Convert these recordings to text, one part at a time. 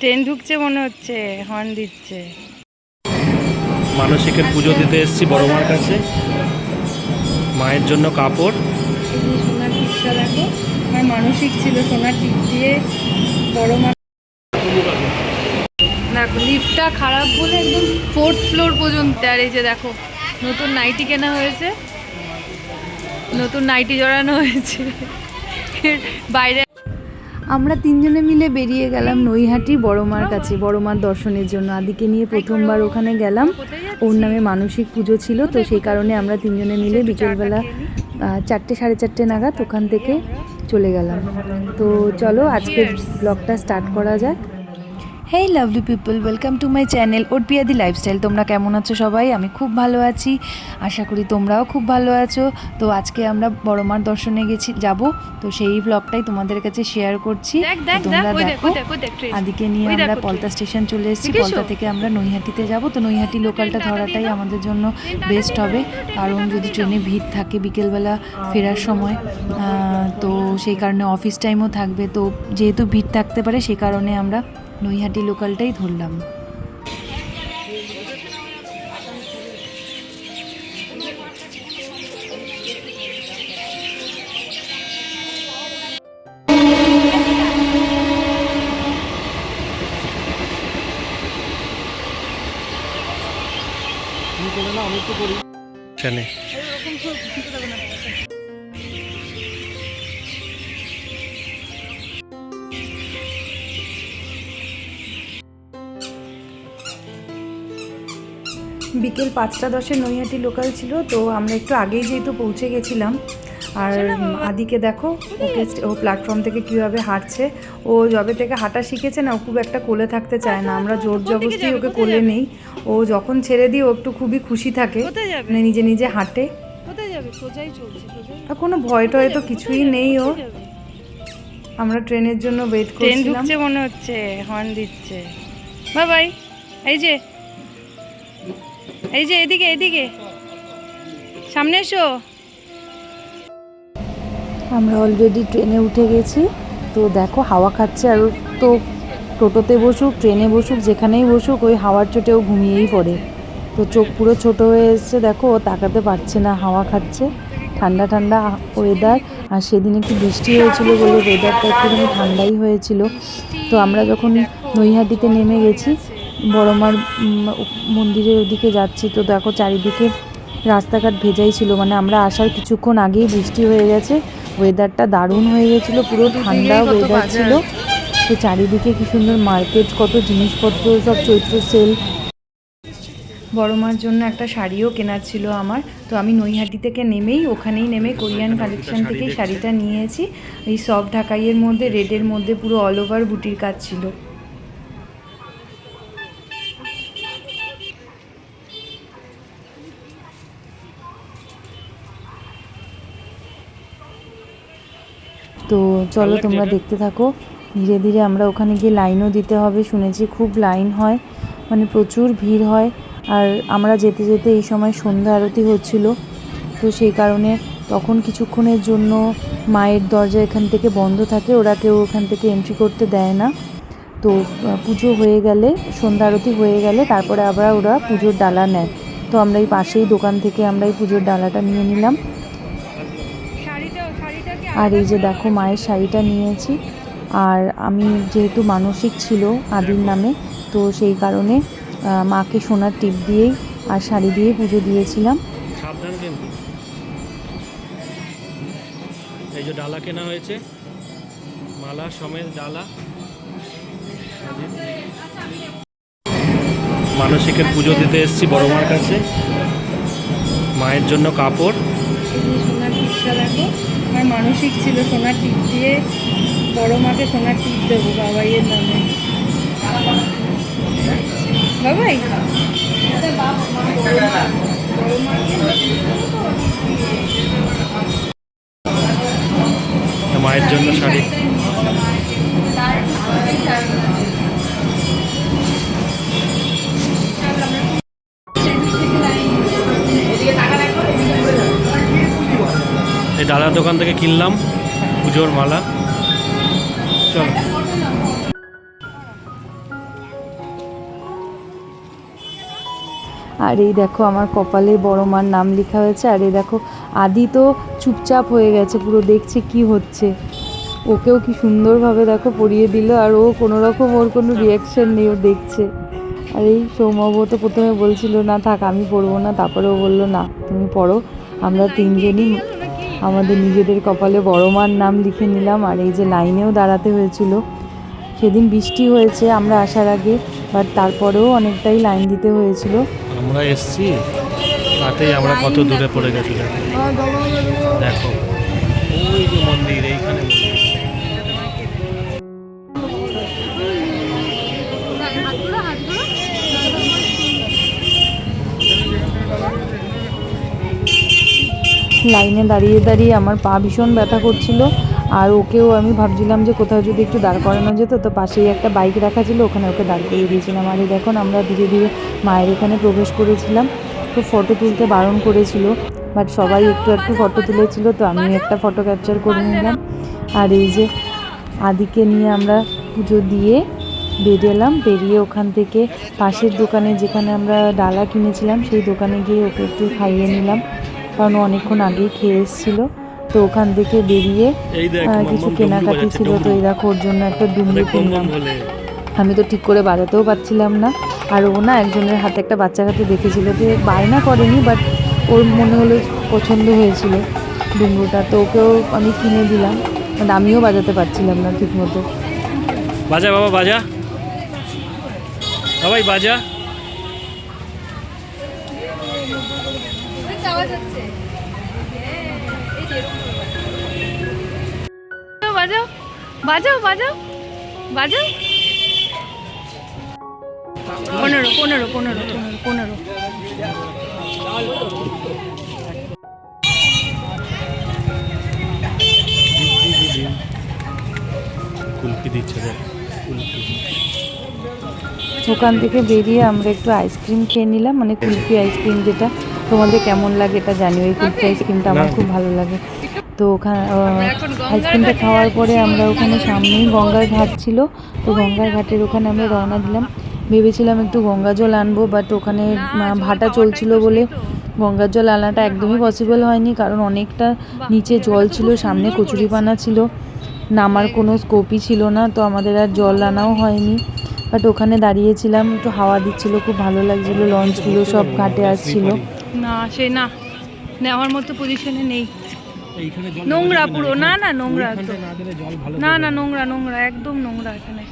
Train ঢুকছে মনে হচ্ছে হর্ন দিচ্ছে। মানসিকের পুজো দিতে এসেছি বড় মার কাছে। মায়ের জন্য কাপড়। সোনার টিপটা দেখো আমার মানসিক ছিল সোনার টিপ দিয়ে বড় মা দেখো লিফটটা খারাপ বলে একদম ফোর্থ ফ্লোর পর্যন্ত। আর এই যে দেখো নতুন নাইটি কেনা হয়েছে। নতুন নাইটি জড়ানো হয়েছে। বাইরে আমরা তিনজনে মিলে বেরিয়ে গেলাম নৈহাটি বড়মার কাছে, বড়মার দর্শনের জন্য। আদিকে নিয়ে প্রথমবার ওখানে গেলাম। ওর নামে মানসিক পুজো ছিল, তো সেই কারণে আমরা তিনজনে মিলে বিকেলবেলা চারটে, সাড়ে চারটে নাগাদ ওখান থেকে চলে গেলাম। তো চলো আজকের ব্লগটা স্টার্ট করা যাক। Hey lovely people welcome to my channel ওটপিয়াদি lifestyle তোমরা কেমন আছো সবাই? আমি খুব ভালো আছি। আশা করি তোমরাও খুব ভালো আছো। তো আজকে আমরা বড়মার দর্শনে গেছি যাব। তো সেই ব্লগটাই তোমাদের কাছে শেয়ার করছি। তোমরা দেখো আদিকে নিয়ে আমরা পলতা স্টেশন চলে এসেছি। পলতা থেকে আমরা নৈহাটিতে যাব। তো নৈহাটি লোকালটা ধরাটাই আমাদের জন্য বেস্ট হবে। কারণ যদি ট্রেনে ভিড় থাকে বিকেলবেলা ফেরার সময় তো সেই কারণে অফিস টাইমও থাকবে। তো যেহেতু ভিড় থাকতে পারে সেই কারণে আমরা নৈহাটি লোকালটাই ধরলাম। এখানে বিকেল পাঁচটা দশে নৈহাটি লোকাল ছিল তো আমরা একটু আগেই যেহেতু পৌঁছে গেছিলাম। আর আদিকে দেখো ওকে ও প্ল্যাটফর্ম থেকে কীভাবে হাঁটছে। ও যবে থেকে হাঁটা শিখেছে না ও খুব একটা কোলে থাকতে চায় না। আমরা জোর জবরদস্তি ওকে কোলে নেই। ও যখন ছেড়ে দিই ও একটু খুবই খুশি থাকে মানে নিজে নিজে হাঁটে। আর কোনো ভয় টয় তো কিছুই নেই ও। আমরা ট্রেনের জন্য ওয়েট ট্রেন করছিলাম। ঢুকছে মনে হচ্ছে হর্ন দিচ্ছে। বাই বাই এই যে এই যে এদিকে এদিকে। সামনে এসো। আমরা অলরেডি ট্রেনে উঠে গেছি। তো দেখো, হাওয়া খাচ্ছে আর তো টোটোতে বসুক, ট্রেনে বসুক, যেখানেই বসুক, ওই হাওয়ার চোটেও ঘুমিয়েই পড়ে। তো চোখ পুরো ছোট হয়ে এসছে, দেখো, ও তাকাতে পারছে না, হাওয়া খাচ্ছে। ঠান্ডা ঠান্ডা ওয়েদার আর সেদিন একটু বৃষ্টি হয়েছিল বলে ওয়েদারটা একটুখানি ঠান্ডাই হয়েছিল। তো আমরা যখন নৈহাটিতে নেমে গেছি বড়মার মন্দিরের ওদিকে যাচ্ছি। তো দেখো চারিদিকে রাস্তাঘাট ভেজাই ছিল। মানে আমরা আসার কিছুক্ষণ আগেই বৃষ্টি হয়ে গেছে। ওয়েদারটা দারুণ হয়ে গেছিল। পুরো ঠান্ডা ওয়েদার ছিল। তো চারিদিকে কি সুন্দর মার্কেট কত জিনিসপত্র সব চৈত্র সেল বড় মার জন্য একটা শাড়িও কেনার ছিল আমার। তো আমি নৈহাটি থেকে নেমেই ওখানেই নেমে কোরিয়ান কালেকশন থেকেই শাড়িটা নিয়েছি। এই সব ঢাকাইয়ের মধ্যে রেডের মধ্যে পুরো অল ওভার বুটির কাজ ছিল। তো চলো তোমরা দেখতে থাকো। ধীরে ধীরে আমরা ওখানে গিয়ে লাইনও দিতে হবে শুনেছি খুব লাইন হয় মানে প্রচুর ভিড় হয়। আর আমরা যেতে যেতে এই সময় সন্ধ্যা আরতি হচ্ছিল তো সেই কারণে তখন কিছুক্ষণের জন্য মায়ের দরজা এখান থেকে বন্ধ থাকে ওরা কেউ ওখান থেকে এন্ট্রি করতে দেয় না। তো পুজো হয়ে গেলে সন্ধ্যা আরতি হয়ে গেলে তারপরে আবার ওরা পুজোর ডালা নেয়। তো আমরা এই পাশেই দোকান থেকে আমরা এই পুজোর ডালাটা নিয়ে নিলাম। আর এই যে দেখো মায়ের শাড়িটা নিয়েছি। আর আমি যেহেতু মানসিক ছিল আদির নামে তো সেই কারণে মাকে সোনার টিপ দিয়েই আর শাড়ি দিয়েই পুজো দিয়েছিলাম। এই যে ডালা কেনা হয়েছে মালা সমেত ডালা। মানসিকের পুজো দিতে এসেছি বড় মার কাছে। মায়ের জন্য কাপড়। আমার মানসিক ছিল সোনার টিপ দিয়ে বড় মাকে সোনার টিপ দেবো বাবাইয়ের নামে। বাবাই? মায়ের জন্য শাড়ি। দাদার দোকান থেকে কিনলাম পুজোর মালা। চলো। আর এই দেখো আমার কপালে বড় মার নাম লেখা হয়েছে, আর এই দেখো আদি তো চুপচাপ হয়ে গেছে, পুরো দেখছে কি হচ্ছে। ওকেও কি সুন্দরভাবে দেখো পরিয়ে দিল, আর ও কোনো রকম ওর কোনো রিয়াকশন নেই, ও দেখছে। আর এই সৌমাবু তো প্রথমে বলছিল, না থাক, আমি পড়ব না। তারপরে ও বলল, না, তুমি পড়ো আমরা তিনজনই আমাদের নিজেদের কপালে বড় মার নাম লিখে নিলাম, আর এই যে লাইনেও দাঁড়াতে হয়েছিল। সেদিন বৃষ্টি হয়েছে, আমরা আসার আগে বাট তারপরেও অনেকটাই লাইন দিতে হয়েছিল। আমরা এসছি, তাতেই আমরা কত দূরে পড়ে গেছি। দেখো ওই যে মন্দির, এইখানে লাইনে দাঁড়িয়ে দাঁড়িয়ে আমার পা ভীষণ ব্যথা করছিল। আর ওকেও আমি ভাবছিলাম যে কোথাও যদি একটু দাঁড় করানো যেত, তো পাশেই একটা বাইক রাখা ছিল, ওখানে ওকে দাঁড় করিয়ে দিয়েছিলাম। আর এই দেখুন, আমরা ধীরে ধীরে মায়ের এখানে প্রবেশ করেছিলাম। তো ফটো তুলতে বারণ করেছিল বাট সবাই একটু একটু ফটো তুলেছিল, তো আমি একটা ফটো ক্যাপচার করে নিলাম। আর এই যে আদিকে নিয়ে আমরা পুজো দিয়ে বেরিয়েলাম। বেরিয়ে ওখান থেকে পাশের দোকানে যেখানে আমরা ডালা কিনেছিলাম, সেই দোকানে গিয়ে ওকে একটু খাইয়ে নিলাম। কারণ অনেকক্ষণ আগেই খেয়ে এসেছিল। তো ওখান থেকে বেরিয়ে কিছু কেনাকাটি ছিল। তো। এই দেখো ওর জন্য একটা ডুমরু কিনলাম। আমি তো ঠিক করে বাজাতেও পারছিলাম না। আর ও না একজনের হাতে একটা বাচ্চার হাতে দেখেছিল যে বায়না করেনি বাট ওর মনে হলো পছন্দ হয়েছিল ডুমরুটা তো ওকেও আমি কিনে দিলাম বাট আমিও বাজাতে পারছিলাম না ঠিক মতো বাজা বাবা বাজা। বাবাই বাজা। বাজাও বাজাও বাজাও বাজাও। পনেরো পনেরো পনেরো পনেরো পনেরো। ওখান থেকে বেরিয়ে আমরা একটু আইসক্রিম খেয়ে নিলাম মানে কুলফি আইসক্রিম যেটা। তোমাদের কেমন লাগে এটা জানি ওই কুলফি আইসক্রিমটা আমার খুব ভালো লাগে। তো ওখানে আইসক্রিমটা খাওয়ার পরে আমরা ওখানে সামনেই গঙ্গার ঘাট ছিল। তো গঙ্গার ঘাটের ওখানে আমরা রওনা দিলাম। ভেবেছিলাম একটু গঙ্গা জল আনব বাট ওখানে ভাটা চলছিল বলে গঙ্গার জল আনাটা একদমই পসিবল হয়নি কারণ অনেকটা নিচে জল ছিল সামনে কচুরিপানা ছিল। নামার কোনো স্কোপই ছিল না তো আমাদের আর জল আনাও হয়নি। বাট ওখানে দাঁড়িয়েছিলাম একটু হাওয়া দিচ্ছিল খুব ভালো লাগছিল লঞ্চগুলো সব ঘাটে আসছিল। না সে না নেওয়ার মতো পজিশনে নেই। নোংরা পুরো। না? না নোংরা না না নোংরা নোংরা একদম নোংরা এখানে।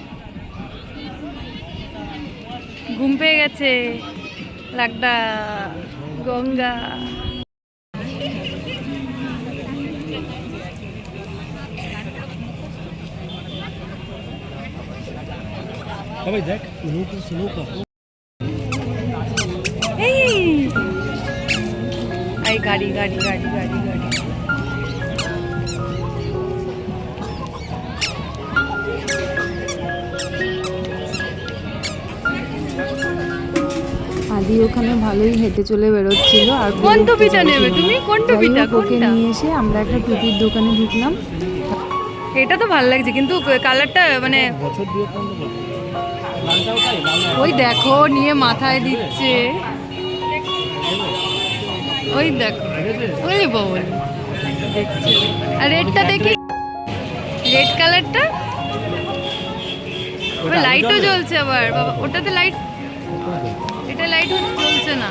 ঘুম পেয়ে গেছে। লাগটা গঙ্গা। বাবাই দেখ নৌকা নৌকা এই! এই গাড়ি গাড়ি গাড়ি গাড়ি। গাড়ি ওখানে ভালোই হেঁটে চলে বেরোচ্ছিল আর কোন টুপিটা নেবে তুমি? কোন টুপিটা? ওকে নিয়ে এসে আমরা একটা টুপির দোকানে ঢুকলাম। এটা তো ভালো লাগছে কিন্তু কালারটা মানে ওই দেখো নিয়ে মাথায় দিচ্ছে। ওই দেখো ওই বল আর রেডটা দেখি। রেড কালারটা? লাইটও জ্বলছে আবার। বাবা ওটাতে লাইট লাইট জ্বলছে না।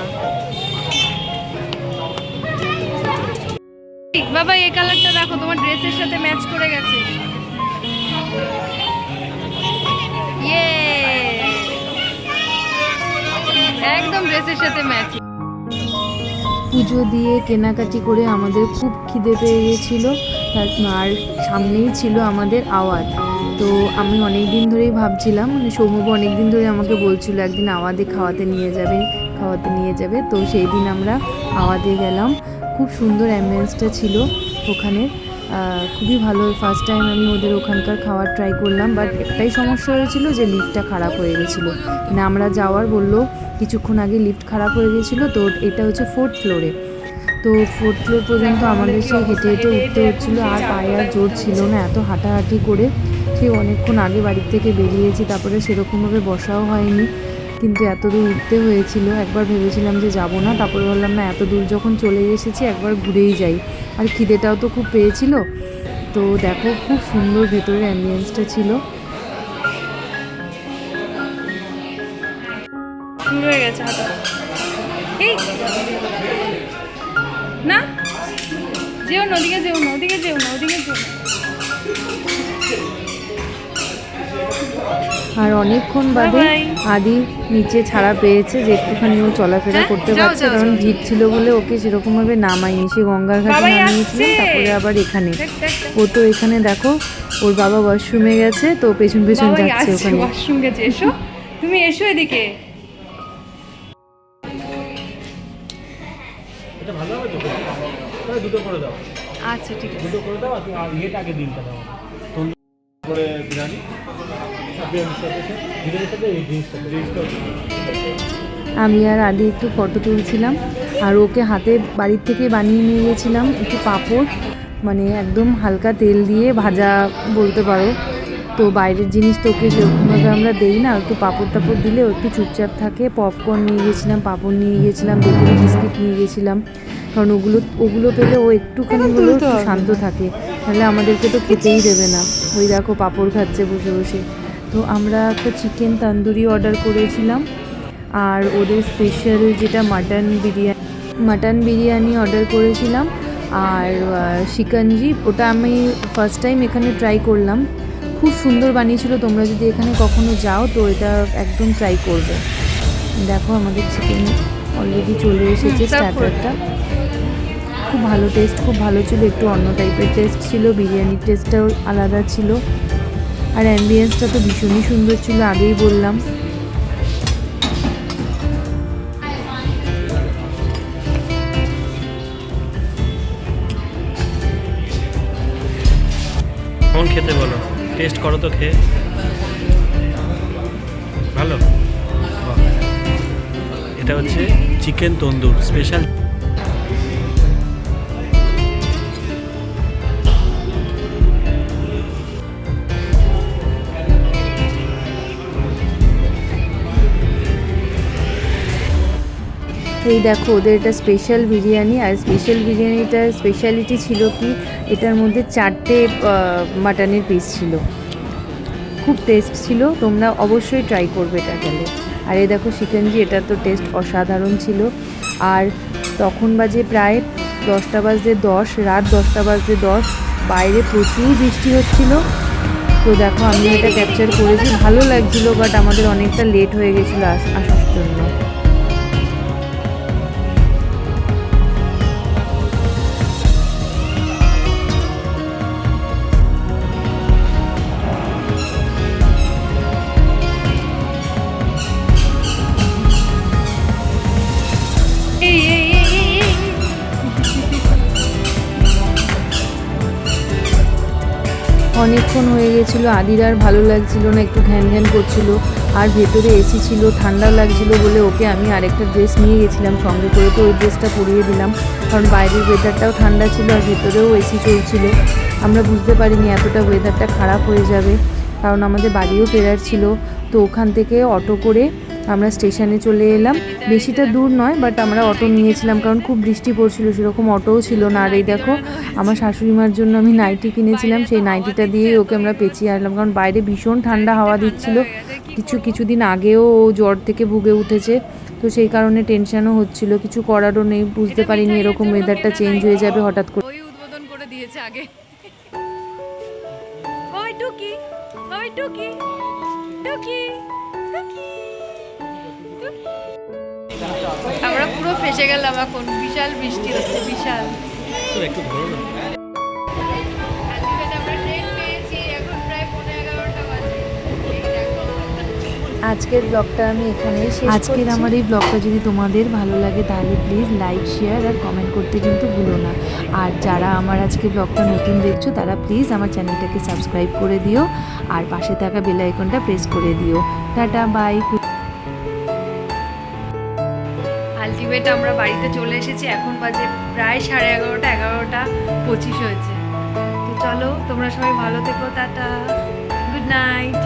বাবা, এই কালারটা দেখো, তোমার ড্রেসের সাথে ম্যাচ করে গেছে। ইয়ে একদম ড্রেসের সাথে ম্যাচ পুজো দিয়ে কেনাকাটি করে আমাদের খুব খিদে পেয়ে গেছিল। আর সামনেই ছিল আমাদের আওয়াজ। তো আমি অনেক দিন ধরেই ভাবছিলাম মানে সৌম্যবাবু অনেক দিন ধরে আমাকে বলছিল, একদিন আওয়াদে খাওয়াতে নিয়ে যাবে, খাওয়াতে নিয়ে যাবে। তো সেই দিন আমরা আওয়াদে গেলাম। খুব সুন্দর অ্যাম্বিয়েন্সটা ছিল ওখানে। খুবই ভালো। ফার্স্ট টাইম আমি ওদের ওখানকার খাওয়ার ট্রাই করলাম বাট একটাই সমস্যা হয়েছিল যে লিফটটা খারাপ হয়ে গেছিল। মানে আমরা যাওয়ার বলল, কিছুক্ষণ আগে লিফট খারাপ হয়ে গেছিল, তো এটা হচ্ছে ফোর্থ ফ্লোরে তো ফোর্থ ফ্লোর পর্যন্ত আমাদের সেই হেঁটে হেঁটে উঠতে হচ্ছিল। আর পায়ে আর জোর ছিল না, এত হাঁটাহাঁটি করে সেই অনেকক্ষণ আগে বাড়ির থেকে বেরিয়েছি, তারপরে সেরকমভাবে বসাও হয়নি। কিন্তু এত দূর উঠতে হয়েছিল, একবার ভেবেছিলাম যে যাব না, তারপরে বললাম না, এত দূর যখন চলে এসেছি, একবার ঘুরেই যাই। আর খিদেটাও তো খুব পেয়েছিল। তো দেখো, খুব সুন্দর ভেতরের অ্যাম্বিয়েন্সটা ছিল। হয়ে গেছে না? যেও না ওদিকে যেও না ওদিকে যেও না ওদিকে যেও না। আর অনেকক্ষণ বাদে. আদি নিচে ছাড়া পেয়েছে যে একটুখানি ও চলাফেরা হ্যাঁ, করতে পারছে কারণ। ভিড় ছিল বলে ওকে সেরকম ভাবে নামাইনি সে গঙ্গার ঘাটে বাবাই নামিয়েছিলাম তারপরে আবার এখানে। ও তো এখানে দেখো ওর বাবা ওয়াশরুমে গেছে তো পেছন পেছন যাচ্ছে ওখানে। ওয়াশরুম গেছে এসো। তুমি এসো এদিকে। এটা ভালো হবে তো? তাহলে দুটো করে দাও। আচ্ছা ঠিক আছে। দুটো করে দাও আর ইয়েটা আগে দিনটা দাও। তন্দুর করে বিরিয়ানি আর বিরিয়ানির সাথে বিরিয়ানির সাথে এই জিনিসটা জিনিসটা আমি আর আদি একটু ফটো তুলছিলাম আর ওকে হাতে বাড়ির থেকে বানিয়ে নিয়ে গেছিলাম একটু পাঁপড় মানে একদম হালকা তেল দিয়ে ভাজা বলতে পারো। তো বাইরের জিনিস তো ওকে সেরকমভাবে আমরা দেই না একটু পাঁপড় টাপড় দিলে একটু চুপচাপ থাকে। পপকর্ন নিয়ে গেছিলাম পাঁপড় নিয়ে গেছিলাম বেকারি বিস্কিট নিয়ে গেছিলাম কারণ ওগুলো ওগুলো পেলে ও একটুখানি হলেও একটু শান্ত থাকে। তাহলে আমাদেরকে তো খেতেই দেবে না। ওই দেখো পাঁপড় খাচ্ছে বসে বসে। তো আমরা একটা চিকেন তান্দুরি অর্ডার করেছিলাম। আর ওদের স্পেশাল যেটা mutton biryani mutton biryani order করেছিলাম। আর শিকঞ্জি ওটা আমি ফার্স্ট টাইম এখানে ট্রাই করলাম। খুব সুন্দর বানিয়েছিল তোমরা যদি এখানে কখনো যাও তো এটা একদম ট্রাই করবে। দেখো আমাদের চিকেন অলরেডি চলে এসেছে স্টার্টারটা খুব ভালো টেস্ট খুব ভালো ছিল একটু অন্য টাইপের টেস্ট ছিল বিরিয়ানির টেস্টটাও আলাদা ছিল। আর অ্যাম্বিয়েন্সটা তো ভীষণই সুন্দর ছিল আগেই বললাম। খেতে বলো? টেস্ট করো তো খেয়ে। ভালো। এটা হচ্ছে চিকেন তন্দুর স্পেশাল এই দেখো, ওদের এটা স্পেশাল বিরিয়ানি, আর স্পেশাল বিরিয়ানিটার স্পেশালিটি ছিল কি? এটার মধ্যে চারটে মাটনের পিস ছিল। খুব টেস্ট ছিল, তোমরা অবশ্যই ট্রাই করবে এটা গেলে আর এই দেখো চিকেনজি এটা তো টেস্ট অসাধারণ ছিল। আর তখন বাজে প্রায় দশটা বাজতে দশ, রাত দশটা বাজতে দশ, বাইরে প্রচুর বৃষ্টি হচ্ছিল। তো দেখো আমি এটা ক্যাপচার করেছি। ভালো লাগছিল বাট আমাদের অনেকটা লেট হয়ে গেছিল আস- আসার জন্য। অনেকক্ষণ হয়ে গেছিল, আদির আর ভালো লাগছিল না, একটু ঘ্যান ঘ্যান করছিল, আর ভেতরে এসি ছিল, ঠান্ডা লাগছিল বলে ওকে আমি আরেকটা ড্রেস নিয়ে গেছিলাম, সঙ্গে করে তো ওই ড্রেসটা পরিয়ে দিলাম, কারণ বাইরের ওয়েদারটাও ঠান্ডা ছিল আর ভেতরেও এসি চলছিল। আমরা বুঝতে পারিনি এতটা ওয়েদারটা খারাপ হয়ে যাবে, কারণ আমাদের বাড়িও ফেরার ছিল, তো ওখান থেকে অটো করে আমরা স্টেশনে চলে এলাম। বেশিটা দূর নয় বাট আমরা অটো নিয়েছিলাম, কারণ খুব বৃষ্টি পড়ছিল, সেরকম অটোও ছিল না। আর এই দেখো, আমার শাশুড়ি মার জন্য আমি নাইটি কিনেছিলাম, সেই নাইটিটা দিয়েই ওকে আমরা পেঁচিয়ে আনলাম, কারণ বাইরে ভীষণ ঠান্ডা হাওয়া দিচ্ছিল। কিছু, কিছুদিন আগেও ও জ্বর থেকে ভুগে উঠেছে, তো সেই কারণে টেনশনও হচ্ছিল। কিছু করারও নেই, বুঝতে পারিনি এরকম ওয়েদারটা চেঞ্জ হয়ে যাবে হঠাৎ করে। উদ্বোধন করে দিয়েছে আগে। টুকি টুকি টুকি। আমরা পুরো ফেসে গেলাম এখন। বিশাল বৃষ্টি হচ্ছে বিশাল। একটু ধরো না আজকে আমরা ট্রেন পেয়েছি এখন প্রায় পনেরো এগারোটা বাজে এই দেখো আজকের ব্লগটা আমি এখানেই শেষ আজকের আমার এই ব্লগটা যদি তোমাদের ভালো লাগে তাহলে প্লিজ লাইক শেয়ার আর কমেন্ট করতে কিন্তু ভুলো না। আর যারা আমার আজকে ব্লগটা নতুন দেখছ তারা প্লিজ আমার চ্যানেলটাকে সাবস্ক্রাইব করে দিও। আর পাশে থাকা বেল আইকনটা প্রেস করে দিও। টাটা বাই আলটিমেট আমরা বাড়িতে চলে এসেছি, এখন বাজে প্রায় সাড়ে এগারোটা এগারোটা পঁচিশ হয়েছে। তো চলো, তোমরা সবাই ভালো থেকো, টাটা, গুড নাইট।